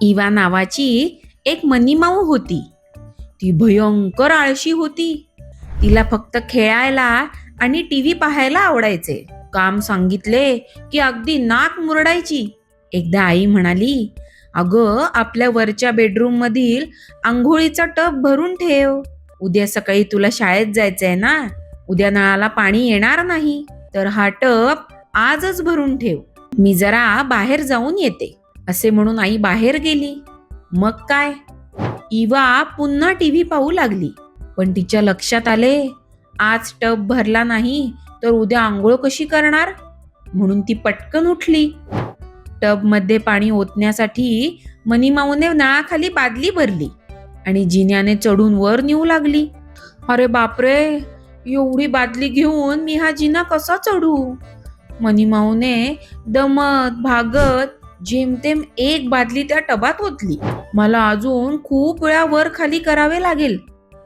इवा नावाची एक मनीमाऊ होती. ती भयंकर आळशी होती. तिला फक्त खेळायला आणि टीव्ही पाहायला आवडायचे. काम सांगितले की अगदी नाक मुरडायची. एकदा आई म्हणाली अगं आपल्या वरच्या बेडरूम मधील आंघोळीचा टब भरून ठेव. उद्या सकाळी तुला शाळेत जायचंय ना? उद्या नळाला पाणी येणार नाही. तर हा टब आजच भरून ठेव. मी जरा बाहेर जाऊन येते. असे म्हणून आई बाहेर गेली. मग काय? इवा पुन्हा टीव्ही पाहू लागली. पण तिच्या लक्षात आले आज टब भरला नाही तर उद्या आंघोळ कशी करणार? म्हणून ती पटकन उठली. टबमध्ये पाणी ओतण्यासाठी मनीमाऊने नळाखाली बादली भरली आणि जिन्याने चढून वर नेऊ लागली. अरे बापरे! एवढी बादली घेऊन मी हा जिना कसा चढू? मनीमाऊने दमत भागत जेमतेम एक बादली त्या टबात ओतली. मला अजून खूप वेळा वर खाली करावे लागेल.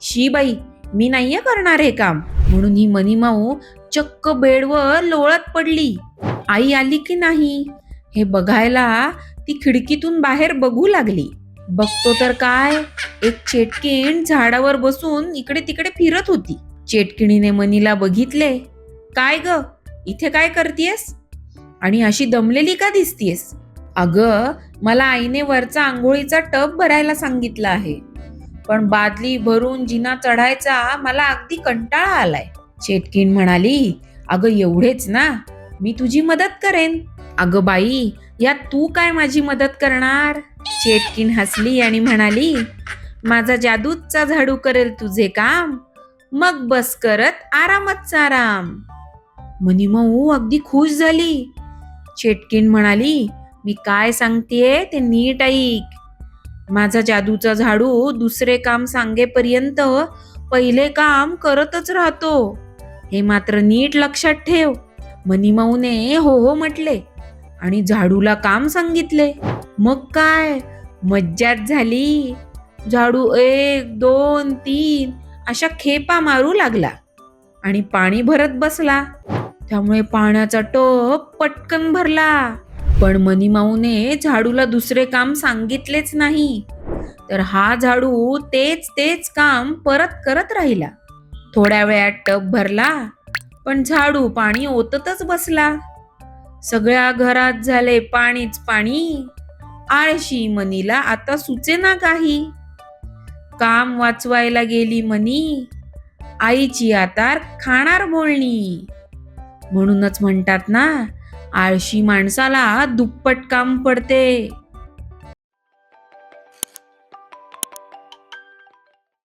शी बाई मी नाहीये करणार हे काम. म्हणून ही मनीमाऊ चक्क बेडवर लोळत पडली. आई आली की नाही? हे बघायला ती खिडकीतून बाहेर बघू लागली. बघतो तर काय? एक चेटकीण झाडावर बसून इकडे तिकडे फिरत होती. चेटकिणीने मनीला बघितले. काय ग? इथे काय करतीयस? आणि अशी दमलेली का दिसतीयस? अगं मला आईने वरचा आंघोळीचा टब भरायला सांगितलं आहे. पण बादली भरून जिना चढायचा मला अगदी कंटाळा आलाय. शेटकीन म्हणाली अगं एवढेच ना. मी तुझी मदत करेन. अगं बाई यात तू काय माझी मदत करणार? शेटकीन हसली आणि म्हणाली माझा जादूचा झाडू करेल तुझे काम. मग बस करत आरामच आराम मनीमऊ अगदी खुश झाली. शेटकीन म्हणाली मी काय सांगतेय? ते नीट ऐक. माझा जादूचा झाडू दुसरे काम सांगेपर्यंत पहिले काम करतच राहतो. हे मात्र नीट लक्षात ठेव. मनीमाऊने हो हो म्हटले. आणि झाडूला काम सांगितले. मग काय? मज्जाच झाली. झाडू एक दोन तीन अशा खेपा मारू लागला. आणि पाणी भरत बसला. त्यामुळे पाण्याचा टप पटकन भरला. पण मनीमाऊने झाडूला दुसरे काम सांगितलेच नाही. तर हा झाडू तेच तेच काम परत करत राहिला. थोड्या वेळात टप भरला पण झाडू पाणी ओततच बसला. सगळ्या घरात झाले पाणीच पाणी. आळशी मनीला आता सुचेना काही. काम वाचवायला गेली मनी आईची आता खाणार बोलणी. म्हणूनच म्हणतात ना आळशी माणसाला दुप्पट काम पडते.